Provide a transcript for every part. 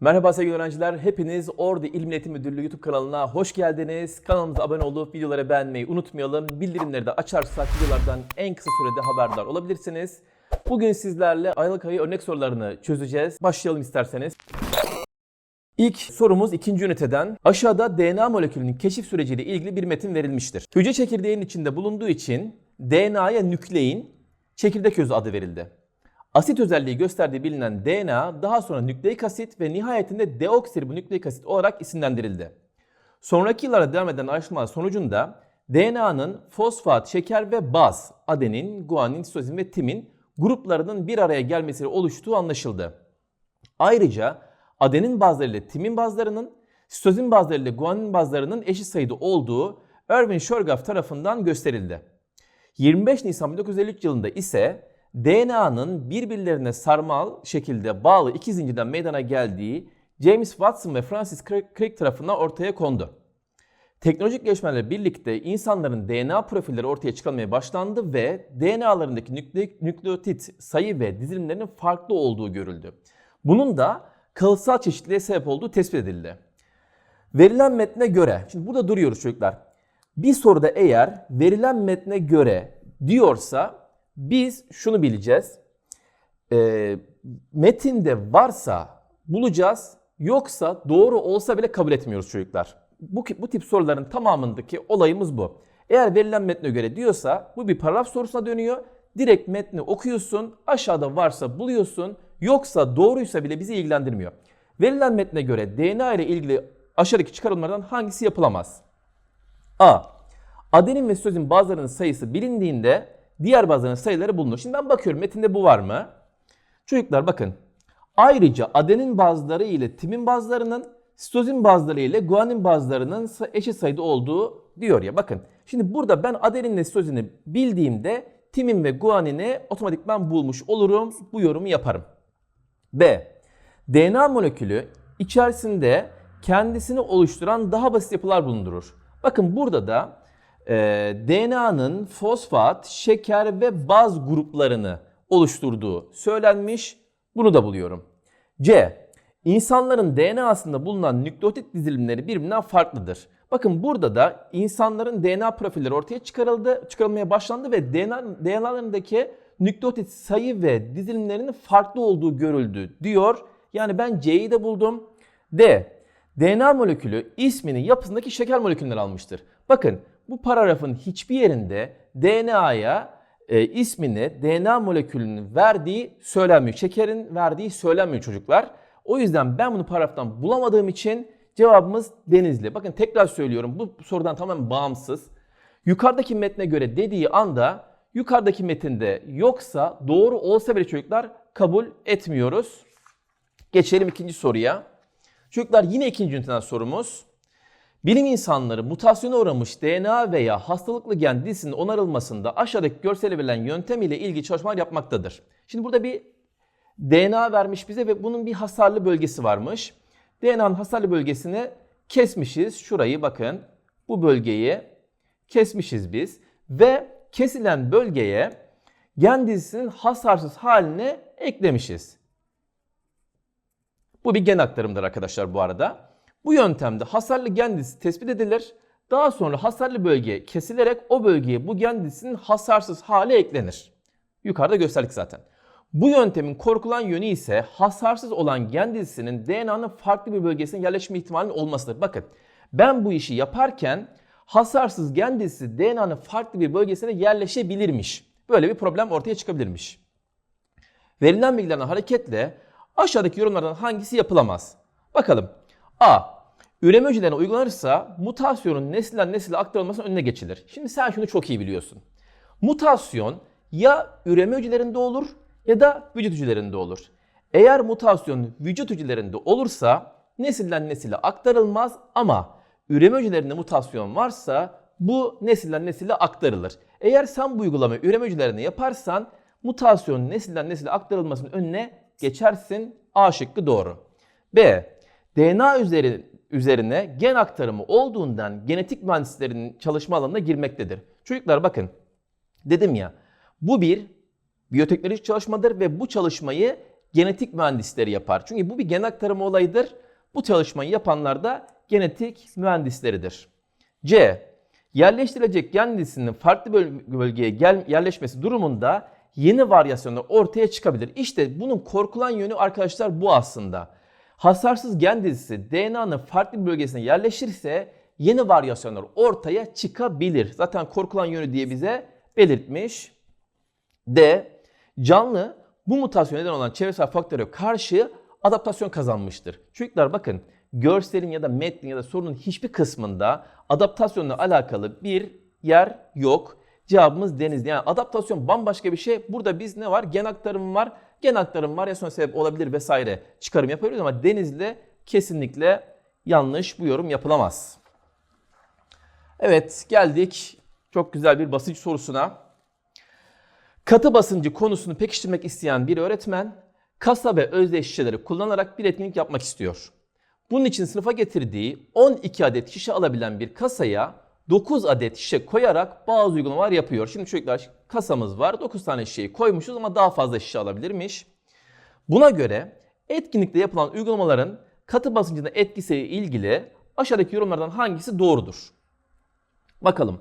Merhaba sevgili öğrenciler. Hepiniz Ordu İl Milli Eğitim Müdürlüğü YouTube kanalına hoş geldiniz. Kanalımıza abone olup videoları beğenmeyi unutmayalım. Bildirimleri de açarsak videolardan en kısa sürede haberdar olabilirsiniz. Bugün sizlerle Aralık ayı örnek sorularını çözeceğiz. Başlayalım isterseniz. İlk sorumuz ikinci üniteden. Aşağıda DNA molekülünün keşif süreciyle ilgili bir metin verilmiştir. Hücre çekirdeğinin içinde bulunduğu için DNA'ya nüklein çekirdek özü adı verildi. Asit özelliği gösterdiği bilinen DNA daha sonra nükleik asit ve nihayetinde deoksiribonükleik asit olarak isimlendirildi. Sonraki yıllarda devam eden araştırmalar sonucunda DNA'nın fosfat, şeker ve baz, adenin, guanin, sitozin ve timin gruplarının bir araya gelmesiyle oluştuğu anlaşıldı. Ayrıca adenin bazları timin bazlarının, sitozin bazları ile guanin bazlarının eşit sayıda olduğu Erwin Shorgaf tarafından gösterildi. 25 Nisan 1953 yılında ise DNA'nın birbirlerine sarmal şekilde bağlı iki zincirden meydana geldiği James Watson ve Francis Crick tarafından ortaya kondu. Teknolojik gelişmelerle birlikte insanların DNA profilleri ortaya çıkarmaya başlandı ve DNA'larındaki nükle- nükleotit sayı ve dizilimlerinin farklı olduğu görüldü. Bunun da kalıtsal çeşitliliğe sebep olduğu tespit edildi. Verilen metne göre, şimdi burada duruyoruz çocuklar. Bir soruda eğer verilen metne göre diyorsa biz şunu bileceğiz. Ee, metinde varsa bulacağız, yoksa doğru olsa bile kabul etmiyoruz çocuklar. Bu, bu tip soruların tamamındaki olayımız bu. Eğer verilen metne göre diyorsa bu bir paragraf sorusuna dönüyor. Direkt metni okuyorsun, aşağıda varsa buluyorsun, yoksa doğruysa bile bizi ilgilendirmiyor. Verilen metne göre DNA ile ilgili aşağıdaki çıkarımlardan hangisi yapılamaz? A. Adenin ve sitozin bazlarının sayısı bilindiğinde diğer bazların sayıları bulunur. Şimdi ben bakıyorum metinde bu var mı? Çocuklar bakın. Ayrıca adenin bazları ile timin bazlarının, sitozin bazları ile guanin bazlarının eşit sayıda olduğu diyor ya. Bakın. Şimdi burada ben adeninle sitozini bildiğimde timin ve guanini otomatikman bulmuş olurum. Bu yorumu yaparım. B. DNA molekülü içerisinde kendisini oluşturan daha basit yapılar bulundurur. Bakın burada da e, DNA'nın fosfat, şeker ve baz gruplarını oluşturduğu söylenmiş. Bunu da buluyorum. C. İnsanların DNA'sında bulunan nükleotit dizilimleri birbirinden farklıdır. Bakın burada da insanların DNA profilleri ortaya çıkarıldı, çıkarılmaya başlandı ve DNA, DNA'larındaki nükleotit sayı ve dizilimlerinin farklı olduğu görüldü diyor. Yani ben C'yi de buldum. D. DNA molekülü ismini yapısındaki şeker molekülünden almıştır. Bakın bu paragrafın hiçbir yerinde DNA'ya e, ismini DNA molekülünün verdiği söylenmiyor. Şekerin verdiği söylenmiyor çocuklar. O yüzden ben bunu paragraftan bulamadığım için cevabımız Denizli. Bakın tekrar söylüyorum bu sorudan tamamen bağımsız. Yukarıdaki metne göre dediği anda yukarıdaki metinde yoksa doğru olsa bile çocuklar kabul etmiyoruz. Geçelim ikinci soruya. Çocuklar yine ikinci üniteden sorumuz. Bilim insanları mutasyona uğramış DNA veya hastalıklı gen dizisinin onarılmasında aşağıdaki görsele verilen yöntem ile ilgili çalışmalar yapmaktadır. Şimdi burada bir DNA vermiş bize ve bunun bir hasarlı bölgesi varmış. DNA'nın hasarlı bölgesini kesmişiz. Şurayı bakın. Bu bölgeyi kesmişiz biz ve kesilen bölgeye gen dizisinin hasarsız haline eklemişiz. Bu bir gen aktarımıdır arkadaşlar bu arada. Bu yöntemde hasarlı gen dizisi tespit edilir. Daha sonra hasarlı bölge kesilerek o bölgeye bu gen dizisinin hasarsız hale eklenir. Yukarıda gösterdik zaten. Bu yöntemin korkulan yönü ise hasarsız olan gen dizisinin DNA'nın farklı bir bölgesine yerleşme ihtimalinin olmasıdır. Bakın ben bu işi yaparken hasarsız gen dizisi DNA'nın farklı bir bölgesine yerleşebilirmiş. Böyle bir problem ortaya çıkabilirmiş. Verilen bilgilerden hareketle aşağıdaki yorumlardan hangisi yapılamaz? Bakalım. A. Üreme hücrelerine uygulanırsa mutasyonun nesilden nesile aktarılmasının önüne geçilir. Şimdi sen şunu çok iyi biliyorsun. Mutasyon ya üreme hücrelerinde olur ya da vücut hücrelerinde olur. Eğer mutasyon vücut hücrelerinde olursa nesilden nesile aktarılmaz ama üreme hücrelerinde mutasyon varsa bu nesilden nesile aktarılır. Eğer sen bu uygulamayı üreme hücrelerine yaparsan mutasyon nesilden nesile aktarılmasının önüne geçersin. A şıkkı doğru. B. DNA üzeri, üzerine gen aktarımı olduğundan genetik mühendislerinin çalışma alanına girmektedir. Çocuklar bakın dedim ya bu bir biyoteknolojik çalışmadır ve bu çalışmayı genetik mühendisleri yapar. Çünkü bu bir gen aktarımı olayıdır. Bu çalışmayı yapanlar da genetik mühendisleridir. C. Yerleştirilecek gen dizisinin farklı böl- bölgeye gel- yerleşmesi durumunda yeni varyasyonlar ortaya çıkabilir. İşte bunun korkulan yönü arkadaşlar bu aslında. Hasarsız gen dizisi DNA'nın farklı bir bölgesine yerleşirse yeni varyasyonlar ortaya çıkabilir. Zaten korkulan yönü diye bize belirtmiş. D. Canlı bu mutasyona neden olan çevresel faktöre karşı adaptasyon kazanmıştır. Çocuklar bakın görselin ya da metnin ya da sorunun hiçbir kısmında adaptasyonla alakalı bir yer yok. Cevabımız denizli. Yani adaptasyon bambaşka bir şey. Burada biz ne var? Gen aktarımı var. Gen aktarım varyasyon sebep olabilir vesaire çıkarım yapabiliriz ama denizli kesinlikle yanlış bu yorum yapılamaz. Evet geldik çok güzel bir basınç sorusuna. Katı basıncı konusunu pekiştirmek isteyen bir öğretmen kasa ve özdeş şişeleri kullanarak bir etkinlik yapmak istiyor. Bunun için sınıfa getirdiği 12 adet şişe alabilen bir kasaya 9 adet şişe koyarak bazı uygulamalar yapıyor. Şimdi çocuklar kasamız var 9 tane şişeyi koymuşuz ama daha fazla şişe alabilirmiş. Buna göre etkinlikte yapılan uygulamaların katı basıncına etkisiyle ilgili aşağıdaki yorumlardan hangisi doğrudur? Bakalım.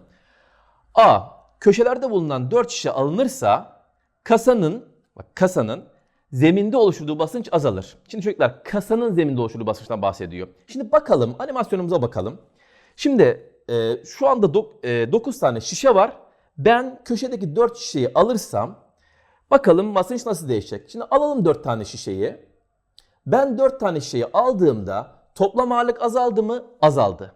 A. Köşelerde bulunan 4 şişe alınırsa kasanın bak kasanın zeminde oluşturduğu basınç azalır. Şimdi çocuklar kasanın zeminde oluşturduğu basınçtan bahsediyor. Şimdi bakalım animasyonumuza bakalım. Şimdi e, şu anda 9 tane şişe var. Ben köşedeki 4 şişeyi alırsam bakalım basınç nasıl değişecek. Şimdi alalım 4 tane şişeyi. Ben 4 tane şişeyi aldığımda toplam ağırlık azaldı mı? Azaldı.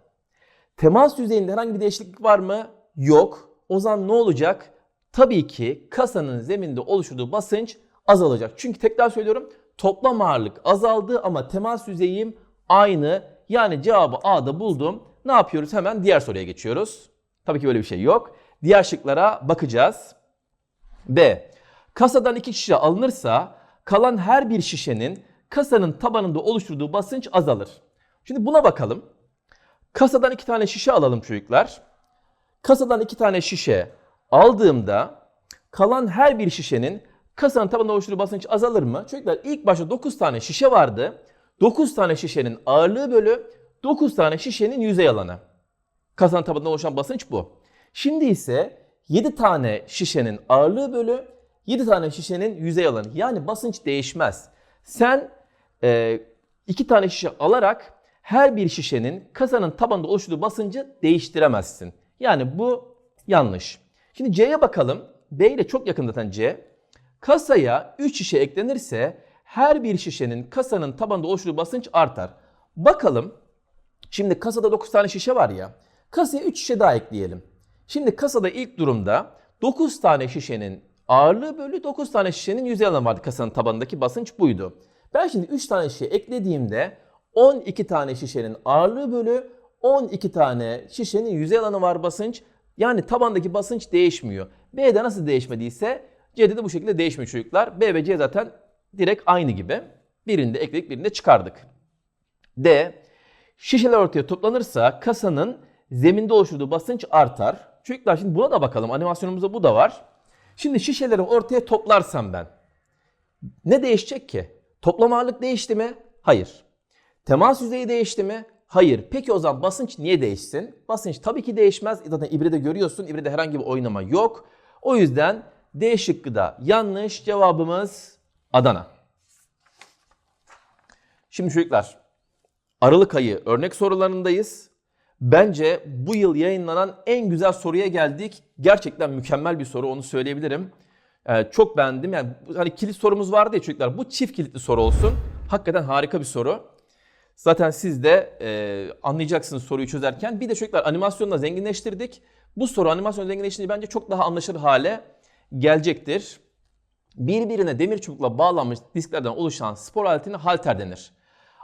Temas yüzeyinde herhangi bir değişiklik var mı? Yok. O zaman ne olacak? Tabii ki kasanın zeminde oluşturduğu basınç azalacak. Çünkü tekrar söylüyorum toplam ağırlık azaldı ama temas yüzeyim aynı. Yani cevabı A'da buldum. Ne yapıyoruz? Hemen diğer soruya geçiyoruz. Tabii ki böyle bir şey yok. Diğer şıklara bakacağız. B. Kasadan iki şişe alınırsa kalan her bir şişenin kasanın tabanında oluşturduğu basınç azalır. Şimdi buna bakalım. Kasadan iki tane şişe alalım çocuklar. Kasadan iki tane şişe aldığımda kalan her bir şişenin kasanın tabanında oluşturduğu basınç azalır mı? Çocuklar ilk başta 9 tane şişe vardı. 9 tane şişenin ağırlığı bölü 9 tane şişenin yüzey alanı. Kasanın tabanında oluşan basınç bu. Şimdi ise 7 tane şişenin ağırlığı bölü 7 tane şişenin yüzey alanı. Yani basınç değişmez. Sen 2 tane şişe alarak her bir şişenin kasanın tabanında oluşturduğu basıncı değiştiremezsin. Yani bu yanlış. Şimdi C'ye bakalım. B ile çok yakın zaten C. Kasaya 3 şişe eklenirse her bir şişenin kasanın tabanında oluşturduğu basınç artar. Bakalım. Şimdi kasada 9 tane şişe var ya. Kasaya 3 şişe daha ekleyelim. Şimdi kasada ilk durumda 9 tane şişenin ağırlığı bölü 9 tane şişenin yüzey alanı vardı. Kasanın tabanındaki basınç buydu. Ben şimdi 3 tane şişe eklediğimde 12 tane şişenin ağırlığı bölü 12 tane şişenin yüzey alanı var basınç. Yani tabandaki basınç değişmiyor. B'de nasıl değişmediyse C'de de bu şekilde değişmiyor çocuklar. B ve C zaten direkt aynı gibi. Birinde ekledik birinde çıkardık. D. Şişeler ortaya toplanırsa kasanın zeminde oluşturduğu basınç artar. Çocuklar şimdi buna da bakalım. Animasyonumuzda bu da var. Şimdi şişeleri ortaya toplarsam ben ne değişecek ki? Toplam ağırlık değişti mi? Hayır. Temas yüzeyi değişti mi? Hayır. Peki o zaman basınç niye değişsin? Basınç tabii ki değişmez. Zaten ibrede görüyorsun. İbrede herhangi bir oynama yok. O yüzden D şıkkı da yanlış. Cevabımız Adana. Şimdi çocuklar Aralık ayı örnek sorularındayız. Bence bu yıl yayınlanan en güzel soruya geldik. Gerçekten mükemmel bir soru onu söyleyebilirim. Ee, çok beğendim. Yani hani kilit sorumuz vardı ya çocuklar. Bu çift kilitli soru olsun. Hakikaten harika bir soru. Zaten siz de e, anlayacaksınız soruyu çözerken. Bir de çocuklar animasyonla zenginleştirdik. Bu soru animasyon zenginleştirince bence çok daha anlaşılır hale gelecektir. Birbirine demir çubukla bağlanmış disklerden oluşan spor aletine halter denir.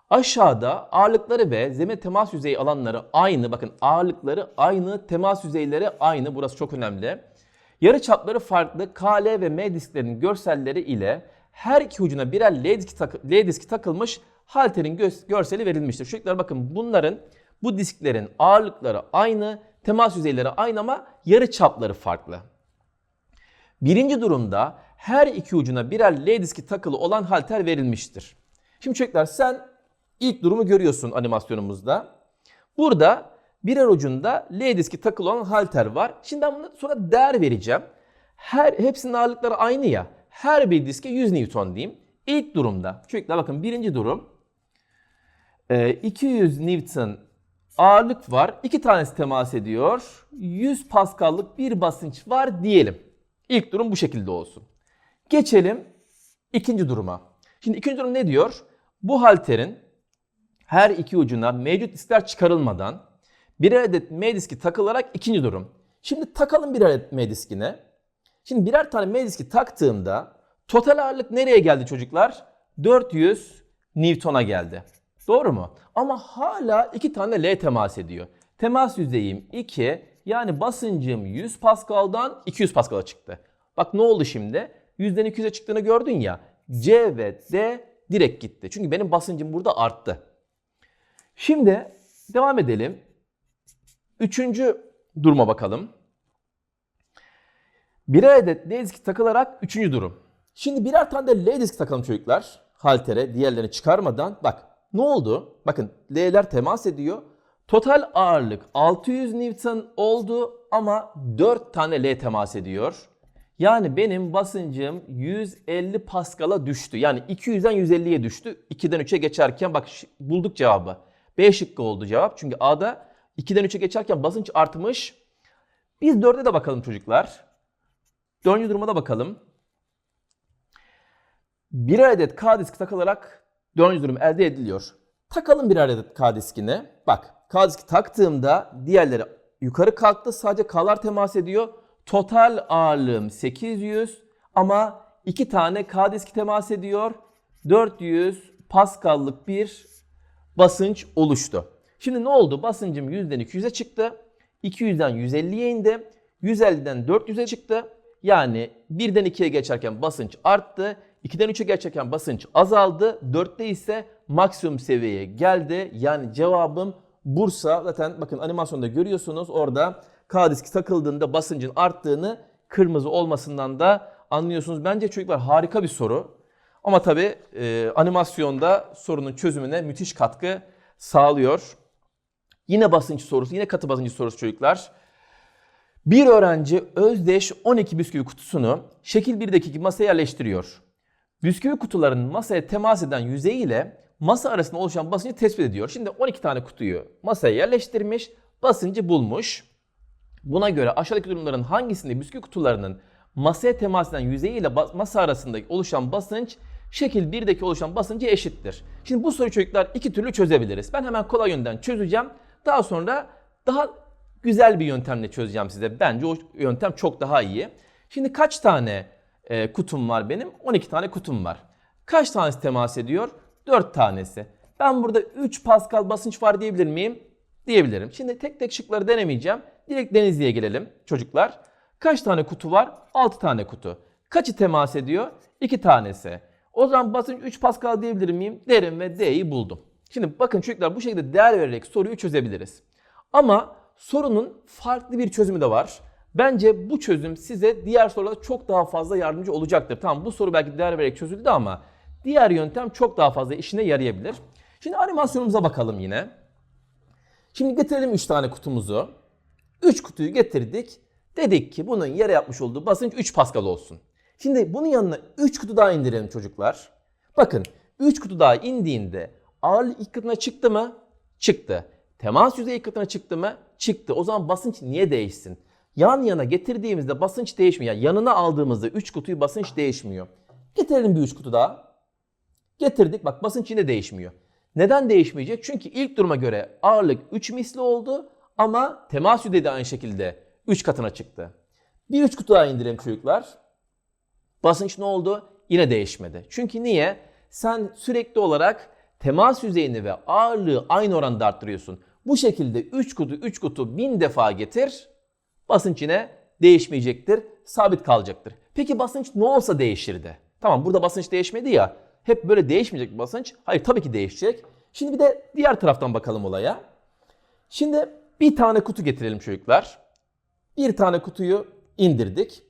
Aşağıda ağırlıkları ve zemin temas yüzeyi alanları aynı. Bakın ağırlıkları aynı, temas yüzeyleri aynı. Burası çok önemli. Yarı çapları farklı KL ve M disklerinin görselleri ile her iki ucuna birer L diski, takı- L diski takılmış halterin gö- görseli verilmiştir. Çocuklar bakın bunların bu disklerin ağırlıkları aynı, temas yüzeyleri aynı ama yarı çapları farklı. Birinci durumda her iki ucuna birer L diski takılı olan halter verilmiştir. Şimdi çocuklar sen ilk durumu görüyorsun animasyonumuzda. Burada birer ucunda L diski takılı olan halter var. Şimdi ben buna sonra değer vereceğim. Her hepsinin ağırlıkları aynı ya. Her bir diske 100 Newton diyeyim. İlk durumda çocuklar bakın birinci durum e, 200 Newton ağırlık var. İki tanesi temas ediyor. 100 Pascal'lık bir basınç var diyelim. İlk durum bu şekilde olsun. Geçelim ikinci duruma. Şimdi ikinci durum ne diyor? Bu halterin her iki ucuna mevcut diskler çıkarılmadan birer adet M diski takılarak ikinci durum. Şimdi takalım birer adet M diskine. Şimdi birer tane M diski taktığımda total ağırlık nereye geldi çocuklar? 400 Newton'a geldi. Doğru mu? Ama hala iki tane L temas ediyor. Temas yüzeyim 2 yani basıncım 100 Pascal'dan 200 Pascal'a çıktı. Bak ne oldu şimdi? 100'den 200'e çıktığını gördün ya. C ve D direkt gitti. Çünkü benim basıncım burada arttı. Şimdi devam edelim. Üçüncü duruma bakalım. Birer adet L takılarak üçüncü durum. Şimdi birer tane de L takalım çocuklar. Haltere diğerlerini çıkarmadan. Bak ne oldu? Bakın L'ler temas ediyor. Total ağırlık 600 Newton oldu ama 4 tane L temas ediyor. Yani benim basıncım 150 Pascal'a düştü. Yani 200'den 150'ye düştü. 2'den 3'e geçerken bak bulduk cevabı. B şıkkı oldu cevap. Çünkü A'da 2'den 3'e geçerken basınç artmış. Biz 4'e de bakalım çocuklar. Dördüncü duruma da bakalım. Birer adet K diski takılarak dördüncü durum elde ediliyor. Takalım birer adet K diskini. Bak K diski taktığımda diğerleri yukarı kalktı. Sadece K'lar temas ediyor. Total ağırlığım 800 ama iki tane K diski temas ediyor. 400 Pascal'lık bir basınç oluştu. Şimdi ne oldu? Basıncım 100'den 200'e çıktı. 200'den 150'ye indi. 150'den 400'e çıktı. Yani 1'den 2'ye geçerken basınç arttı. 2'den 3'e geçerken basınç azaldı. 4'te ise maksimum seviyeye geldi. Yani cevabım Bursa. Zaten bakın animasyonda görüyorsunuz orada K diski takıldığında basıncın arttığını kırmızı olmasından da anlıyorsunuz. Bence çocuklar harika bir soru. Ama tabii e, animasyonda sorunun çözümüne müthiş katkı sağlıyor. Yine basınç sorusu, yine katı basınç sorusu çocuklar. Bir öğrenci özdeş 12 bisküvi kutusunu şekil 1'deki masaya yerleştiriyor. Bisküvi kutularının masaya temas eden yüzeyi ile masa arasında oluşan basıncı tespit ediyor. Şimdi 12 tane kutuyu masaya yerleştirmiş, basıncı bulmuş. Buna göre aşağıdaki durumların hangisinde bisküvi kutularının masaya temas eden yüzeyi ile masa arasındaki oluşan basınç şekil 1'deki oluşan basıncı eşittir. Şimdi bu soruyu çocuklar iki türlü çözebiliriz. Ben hemen kolay yönden çözeceğim. Daha sonra daha güzel bir yöntemle çözeceğim size. Bence o yöntem çok daha iyi. Şimdi kaç tane e, kutum var benim? 12 tane kutum var. Kaç tanesi temas ediyor? 4 tanesi. Ben burada 3 Pascal basınç var diyebilir miyim? Diyebilirim. Şimdi tek tek şıkları denemeyeceğim. Direkt Denizli'ye gelelim çocuklar. Kaç tane kutu var? 6 tane kutu. Kaçı temas ediyor? 2 tanesi. O zaman basınç 3 Pascal diyebilir miyim? Derim ve D'yi buldum. Şimdi bakın çocuklar bu şekilde değer vererek soruyu çözebiliriz. Ama sorunun farklı bir çözümü de var. Bence bu çözüm size diğer sorularda çok daha fazla yardımcı olacaktır. Tamam bu soru belki değer vererek çözüldü ama diğer yöntem çok daha fazla işine yarayabilir. Şimdi animasyonumuza bakalım yine. Şimdi getirelim 3 tane kutumuzu. 3 kutuyu getirdik. Dedik ki bunun yere yapmış olduğu basınç 3 Pascal olsun. Şimdi bunun yanına 3 kutu daha indirelim çocuklar. Bakın 3 kutu daha indiğinde ağırlık ilk katına çıktı mı? Çıktı. Temas yüzeyi ilk katına çıktı mı? Çıktı. O zaman basınç niye değişsin? Yan yana getirdiğimizde basınç değişmiyor. Yani yanına aldığımızda 3 kutuyu basınç değişmiyor. Getirelim bir 3 kutu daha. Getirdik. Bak basınç yine değişmiyor. Neden değişmeyecek? Çünkü ilk duruma göre ağırlık 3 misli oldu ama temas yüzeyi de aynı şekilde 3 katına çıktı. Bir 3 kutu daha indirelim çocuklar. Basınç ne oldu? Yine değişmedi. Çünkü niye? Sen sürekli olarak temas yüzeyini ve ağırlığı aynı oranda arttırıyorsun. Bu şekilde 3 kutu 3 kutu 1000 defa getir. Basınç yine değişmeyecektir. Sabit kalacaktır. Peki basınç ne olsa değişirdi? Tamam burada basınç değişmedi ya. Hep böyle değişmeyecek bir basınç. Hayır tabii ki değişecek. Şimdi bir de diğer taraftan bakalım olaya. Şimdi bir tane kutu getirelim çocuklar. Bir tane kutuyu indirdik.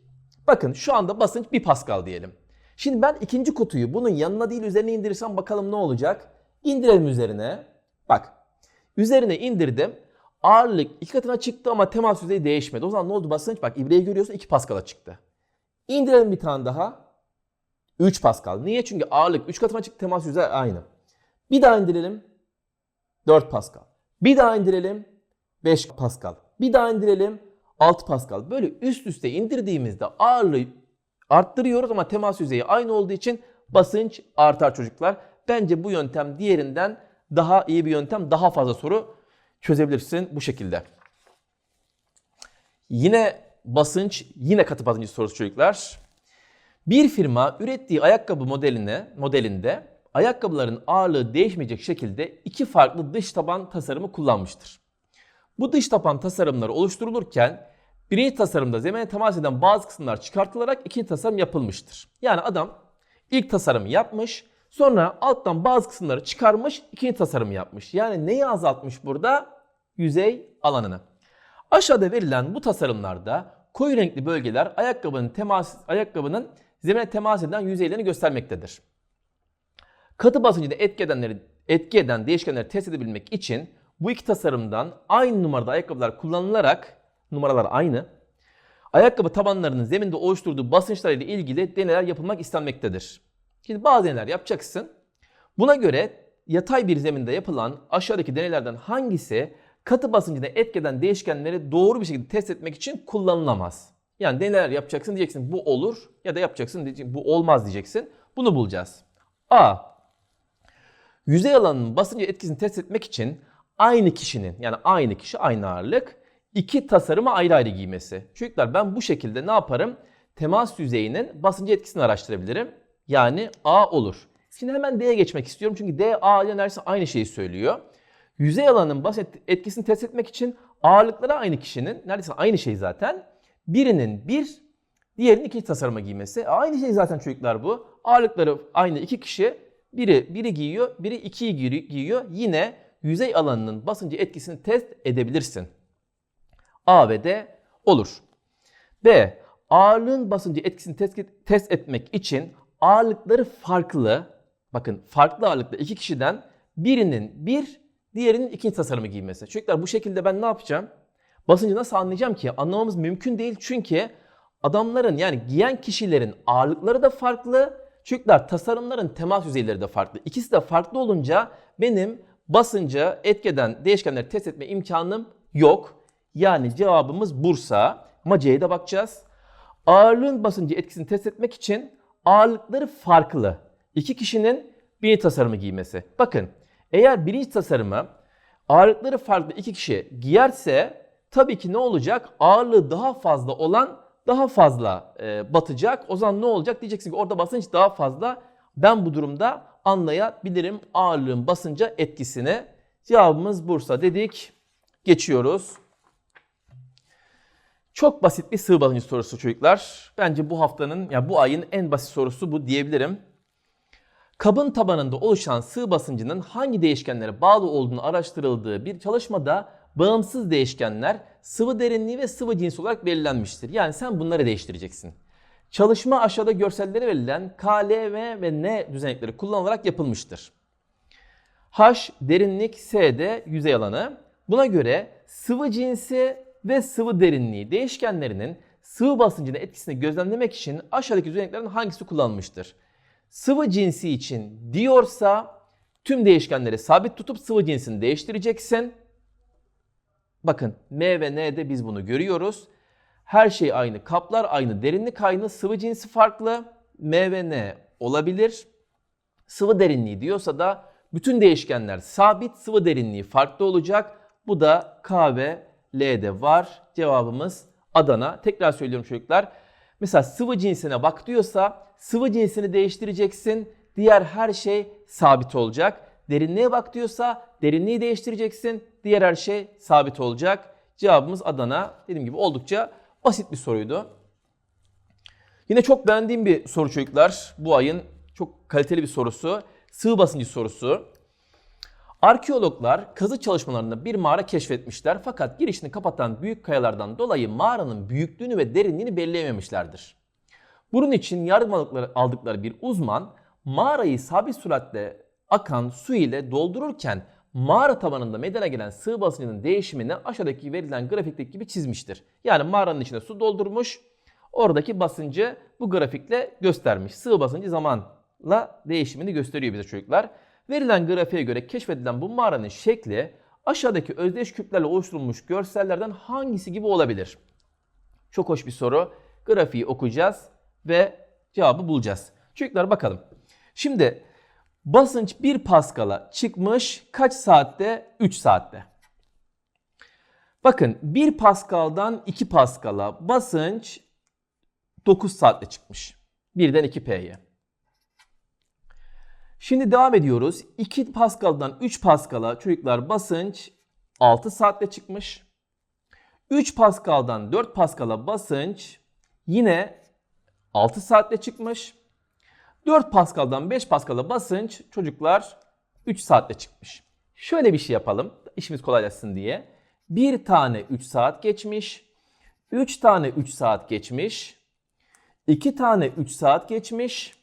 Bakın şu anda basınç 1 Pascal diyelim. Şimdi ben ikinci kutuyu bunun yanına değil üzerine indirirsem bakalım ne olacak? İndirelim üzerine. Bak. Üzerine indirdim. Ağırlık iki katına çıktı ama temas yüzeyi değişmedi. O zaman ne oldu basınç? Bak ibreyi görüyorsun 2 Pascal'a çıktı. İndirelim bir tane daha. 3 Pascal. Niye? Çünkü ağırlık 3 katına çıktı temas yüzeyi aynı. Bir daha indirelim. 4 Pascal. Bir daha indirelim. 5 Pascal. Bir daha indirelim. 6 Pascal. Böyle üst üste indirdiğimizde ağırlığı arttırıyoruz ama temas yüzeyi aynı olduğu için basınç artar çocuklar. Bence bu yöntem diğerinden daha iyi bir yöntem. Daha fazla soru çözebilirsin bu şekilde. Yine basınç, yine katı basıncı sorusu çocuklar. Bir firma ürettiği ayakkabı modeline, modelinde ayakkabıların ağırlığı değişmeyecek şekilde iki farklı dış taban tasarımı kullanmıştır. Bu dış taban tasarımları oluşturulurken birinci tasarımda zemine temas eden bazı kısımlar çıkartılarak ikinci tasarım yapılmıştır. Yani adam ilk tasarımı yapmış, sonra alttan bazı kısımları çıkarmış, ikinci tasarımı yapmış. Yani neyi azaltmış burada? Yüzey alanını. Aşağıda verilen bu tasarımlarda koyu renkli bölgeler ayakkabının temas ayakkabının zemine temas eden yüzeylerini göstermektedir. Katı basıncı etki edenleri etki eden değişkenleri test edebilmek için bu iki tasarımdan aynı numarada ayakkabılar kullanılarak numaralar aynı. Ayakkabı tabanlarının zeminde oluşturduğu basınçlarıyla ilgili deneyler yapılmak istenmektedir. Şimdi bazı deneyler yapacaksın. Buna göre yatay bir zeminde yapılan aşağıdaki deneylerden hangisi katı basıncına etki eden değişkenleri doğru bir şekilde test etmek için kullanılamaz? Yani deneyler yapacaksın diyeceksin bu olur ya da yapacaksın diyeceksin bu olmaz diyeceksin. Bunu bulacağız. A. Yüzey alanının basıncı etkisini test etmek için aynı kişinin yani aynı kişi aynı ağırlık iki tasarımı ayrı ayrı giymesi. Çocuklar ben bu şekilde ne yaparım? Temas yüzeyinin basıncı etkisini araştırabilirim. Yani A olur. Şimdi hemen D'ye geçmek istiyorum çünkü D, A ile neredeyse aynı şeyi söylüyor. Yüzey alanının basınç etkisini test etmek için ağırlıkları aynı kişinin neredeyse aynı şey zaten. Birinin bir, diğerinin iki tasarıma giymesi. Aynı şey zaten çocuklar bu. Ağırlıkları aynı iki kişi. Biri biri giyiyor, biri ikiyi giyiyor. Yine yüzey alanının basıncı etkisini test edebilirsin. A ve D olur. B. Ağırlığın basıncı etkisini test, etmek için ağırlıkları farklı, bakın farklı ağırlıklı iki kişiden birinin bir, diğerinin ikinci tasarımı giymesi. Çocuklar bu şekilde ben ne yapacağım? Basıncı nasıl anlayacağım ki? Anlamamız mümkün değil çünkü adamların yani giyen kişilerin ağırlıkları da farklı. Çocuklar tasarımların temas yüzeyleri de farklı. İkisi de farklı olunca benim basınca etkeden değişkenleri test etme imkanım yok. Yani cevabımız Bursa. Ama de bakacağız. Ağırlığın basıncı etkisini test etmek için ağırlıkları farklı. İki kişinin bir tasarımı giymesi. Bakın eğer birinci tasarımı ağırlıkları farklı iki kişi giyerse tabii ki ne olacak? Ağırlığı daha fazla olan daha fazla e, batacak. O zaman ne olacak? Diyeceksin ki orada basınç daha fazla. Ben bu durumda anlayabilirim ağırlığın basınca etkisini. Cevabımız Bursa dedik. Geçiyoruz. Çok basit bir sığ basıncı sorusu çocuklar. Bence bu haftanın ya bu ayın en basit sorusu bu diyebilirim. Kabın tabanında oluşan sığ basıncının hangi değişkenlere bağlı olduğunu araştırıldığı bir çalışmada bağımsız değişkenler sıvı derinliği ve sıvı cinsi olarak belirlenmiştir. Yani sen bunları değiştireceksin. Çalışma aşağıda görsellere verilen K, L, V ve N düzenekleri kullanılarak yapılmıştır. H derinlik, S de yüzey alanı. Buna göre sıvı cinsi ve sıvı derinliği değişkenlerinin sıvı basıncına etkisini gözlemlemek için aşağıdaki düzeneklerin hangisi kullanılmıştır? Sıvı cinsi için diyorsa tüm değişkenleri sabit tutup sıvı cinsini değiştireceksin. Bakın M ve N'de biz bunu görüyoruz. Her şey aynı, kaplar aynı, derinlik aynı, sıvı cinsi farklı. M ve N olabilir. Sıvı derinliği diyorsa da bütün değişkenler sabit, sıvı derinliği farklı olacak. Bu da K ve L'de var. Cevabımız Adana. Tekrar söylüyorum çocuklar. Mesela sıvı cinsine bak diyorsa sıvı cinsini değiştireceksin. Diğer her şey sabit olacak. Derinliğe bak diyorsa derinliği değiştireceksin. Diğer her şey sabit olacak. Cevabımız Adana. Dediğim gibi oldukça basit bir soruydu. Yine çok beğendiğim bir soru çocuklar. Bu ayın çok kaliteli bir sorusu. Sığ basıncı sorusu. Arkeologlar kazı çalışmalarında bir mağara keşfetmişler fakat girişini kapatan büyük kayalardan dolayı mağaranın büyüklüğünü ve derinliğini belirleyememişlerdir. Bunun için yardım aldıkları, bir uzman mağarayı sabit süratle akan su ile doldururken mağara tabanında meydana gelen sığ basıncının değişimini aşağıdaki verilen grafikteki gibi çizmiştir. Yani mağaranın içine su doldurmuş, oradaki basıncı bu grafikle göstermiş. Sığ basıncı zamanla değişimini gösteriyor bize çocuklar. Verilen grafiğe göre keşfedilen bu mağaranın şekli aşağıdaki özdeş küplerle oluşturulmuş görsellerden hangisi gibi olabilir? Çok hoş bir soru. Grafiği okuyacağız ve cevabı bulacağız. Çocuklar bakalım. Şimdi basınç 1 Pascal'a çıkmış kaç saatte? 3 saatte. Bakın 1 Pascal'dan 2 Pascal'a basınç 9 saatte çıkmış. 1'den 2P'ye. Şimdi devam ediyoruz. 2 Pascal'dan 3 Pascal'a çocuklar basınç 6 saatte çıkmış. 3 Pascal'dan 4 Pascal'a basınç yine 6 saatte çıkmış. 4 Pascal'dan 5 Pascal'a basınç çocuklar 3 saatte çıkmış. Şöyle bir şey yapalım işimiz kolaylaşsın diye. Bir tane 3 saat geçmiş. 3 tane 3 saat geçmiş. 2 tane 3 saat geçmiş.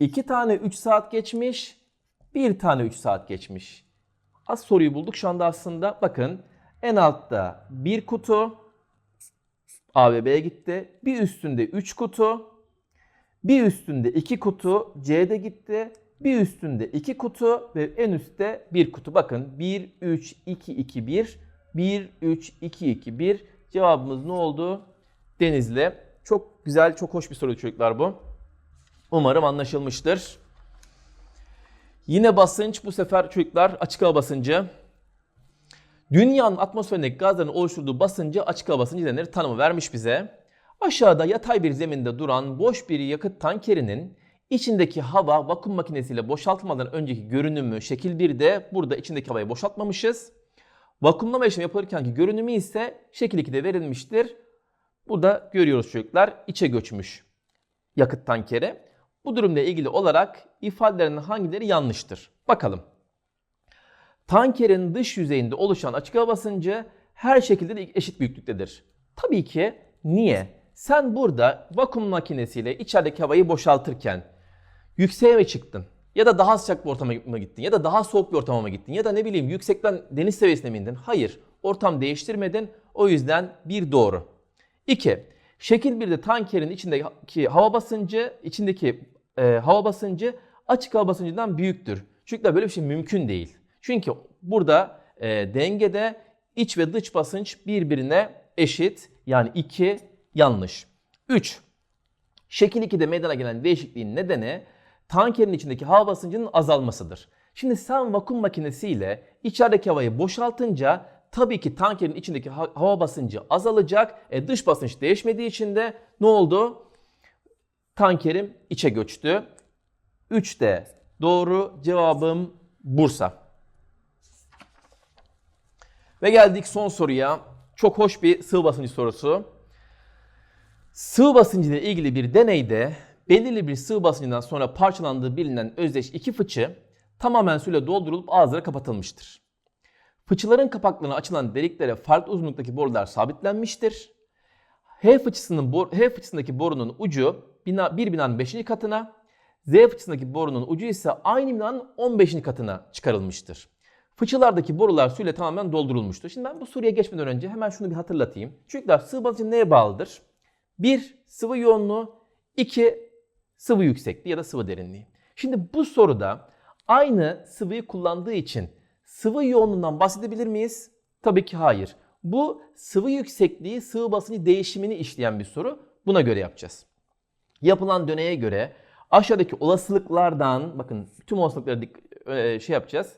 2 tane 3 saat geçmiş. 1 tane 3 saat geçmiş. Az soruyu bulduk şu anda aslında. Bakın en altta bir kutu A gitti. Bir üstünde 3 kutu. Bir üstünde 2 kutu C'de gitti. Bir üstünde 2 kutu ve en üstte 1 kutu. Bakın 1, 3, 2, 2, 1. 1, 3, 2, 2, 1. Cevabımız ne oldu? Denizli. Çok güzel, çok hoş bir soru çocuklar bu. Umarım anlaşılmıştır. Yine basınç bu sefer çocuklar açık hava basıncı. Dünyanın atmosferindeki gazların oluşturduğu basıncı açık hava basıncı denir. Tanımı vermiş bize. Aşağıda yatay bir zeminde duran boş bir yakıt tankerinin içindeki hava vakum makinesiyle boşaltılmadan önceki görünümü şekil 1'de burada içindeki havayı boşaltmamışız. Vakumlama işlemi yapılırkenki görünümü ise şekil 2'de verilmiştir. Burada görüyoruz çocuklar içe göçmüş yakıt tankeri. Bu durumla ilgili olarak ifadelerin hangileri yanlıştır? Bakalım. Tankerin dış yüzeyinde oluşan açık hava basıncı her şekilde eşit büyüklüktedir. Tabii ki niye? Sen burada vakum makinesiyle içerideki havayı boşaltırken yükseğe mi çıktın? Ya da daha sıcak bir ortama mı gittin? Ya da daha soğuk bir ortama mı gittin? Ya da ne bileyim yüksekten deniz seviyesine mi indin? Hayır. Ortam değiştirmedin. O yüzden bir doğru. 2. Şekil 1'de tankerin içindeki hava basıncı, içindeki e, hava basıncı açık hava basıncından büyüktür. Çünkü böyle bir şey mümkün değil. Çünkü burada e, dengede iç ve dış basınç birbirine eşit. Yani 2 yanlış. 3. Şekil 2'de meydana gelen değişikliğin nedeni tankerin içindeki hava basıncının azalmasıdır. Şimdi sen vakum makinesiyle içerideki havayı boşaltınca tabii ki tankerin içindeki hava basıncı azalacak. E, dış basınç değişmediği için de ne oldu? Tankerim içe göçtü. 3 de doğru cevabım Bursa. Ve geldik son soruya. Çok hoş bir sığ basıncı sorusu. Sığ basıncı ile ilgili bir deneyde belirli bir sığ basıncından sonra parçalandığı bilinen özdeş iki fıçı tamamen suyla doldurulup ağızları kapatılmıştır. Fıçıların kapaklarına açılan deliklere farklı uzunluktaki borular sabitlenmiştir. H fıçısının H fıçısındaki borunun ucu bina, bir binanın 5. katına, Z fıçısındaki borunun ucu ise aynı binanın 15. katına çıkarılmıştır. Fıçılardaki borular suyla tamamen doldurulmuştur. Şimdi ben bu soruya geçmeden önce hemen şunu bir hatırlatayım. Çocuklar sığ basıncı neye bağlıdır? 1. Sıvı yoğunluğu 2. Sıvı yüksekliği ya da sıvı derinliği. Şimdi bu soruda aynı sıvıyı kullandığı için sıvı yoğunluğundan bahsedebilir miyiz? Tabii ki hayır. Bu sıvı yüksekliği, sıvı basıncı değişimini işleyen bir soru. Buna göre yapacağız. Yapılan deneye göre aşağıdaki olasılıklardan bakın tüm olasılıkları e, şey yapacağız.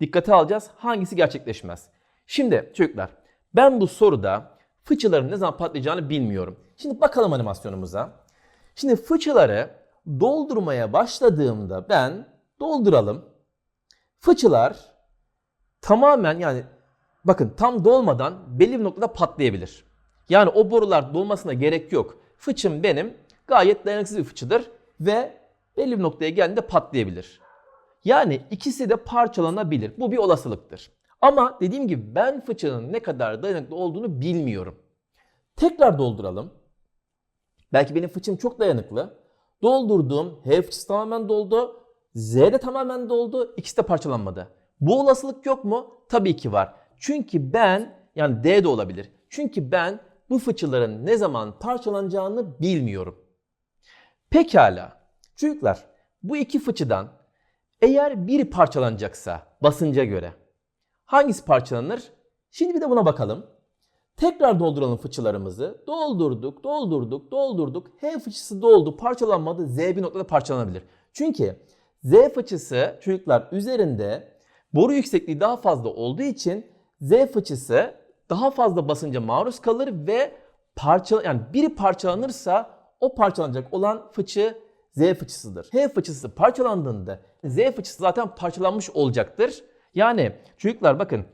Dikkate alacağız. Hangisi gerçekleşmez? Şimdi çocuklar ben bu soruda fıçıların ne zaman patlayacağını bilmiyorum. Şimdi bakalım animasyonumuza. Şimdi fıçıları doldurmaya başladığımda ben dolduralım. Fıçılar tamamen yani bakın tam dolmadan belli bir noktada patlayabilir. Yani o borular dolmasına gerek yok. Fıçım benim gayet dayanıksız bir fıçıdır ve belli bir noktaya geldiğinde patlayabilir. Yani ikisi de parçalanabilir. Bu bir olasılıktır. Ama dediğim gibi ben fıçının ne kadar dayanıklı olduğunu bilmiyorum. Tekrar dolduralım. Belki benim fıçım çok dayanıklı. Doldurduğum H fıçısı tamamen doldu. Z de tamamen doldu. İkisi de parçalanmadı. Bu olasılık yok mu? Tabii ki var. Çünkü ben yani D de olabilir. Çünkü ben bu fıçıların ne zaman parçalanacağını bilmiyorum. Pekala. Çocuklar bu iki fıçıdan eğer biri parçalanacaksa basınca göre hangisi parçalanır? Şimdi bir de buna bakalım. Tekrar dolduralım fıçılarımızı. Doldurduk, doldurduk, doldurduk. H fıçısı doldu, parçalanmadı. Z bir noktada parçalanabilir. Çünkü Z fıçısı çocuklar üzerinde boru yüksekliği daha fazla olduğu için Z fıçısı daha fazla basınca maruz kalır ve parça yani biri parçalanırsa o parçalanacak olan fıçı Z fıçısıdır. H fıçısı parçalandığında Z fıçısı zaten parçalanmış olacaktır. Yani çocuklar bakın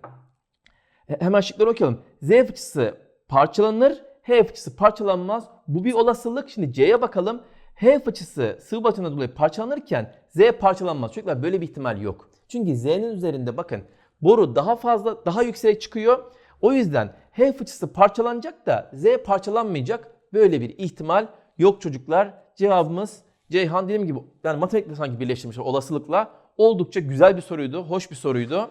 Hemen şıkları okuyalım. Z fıçısı parçalanır, H fıçısı parçalanmaz. Bu bir olasılık. Şimdi C'ye bakalım. H fıçısı sıvı batığından dolayı parçalanırken Z parçalanmaz. Çocuklar böyle bir ihtimal yok. Çünkü Z'nin üzerinde bakın boru daha fazla, daha yükseğe çıkıyor. O yüzden H fıçısı parçalanacak da Z parçalanmayacak. Böyle bir ihtimal yok çocuklar. Cevabımız Ceyhan dediğim gibi yani matematikle sanki birleştirmiş olasılıkla oldukça güzel bir soruydu, hoş bir soruydu.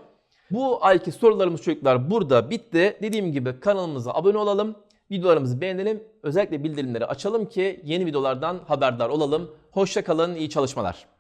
Bu ayki sorularımız çocuklar burada bitti. Dediğim gibi kanalımıza abone olalım. Videolarımızı beğenelim. Özellikle bildirimleri açalım ki yeni videolardan haberdar olalım. Hoşça kalın, iyi çalışmalar.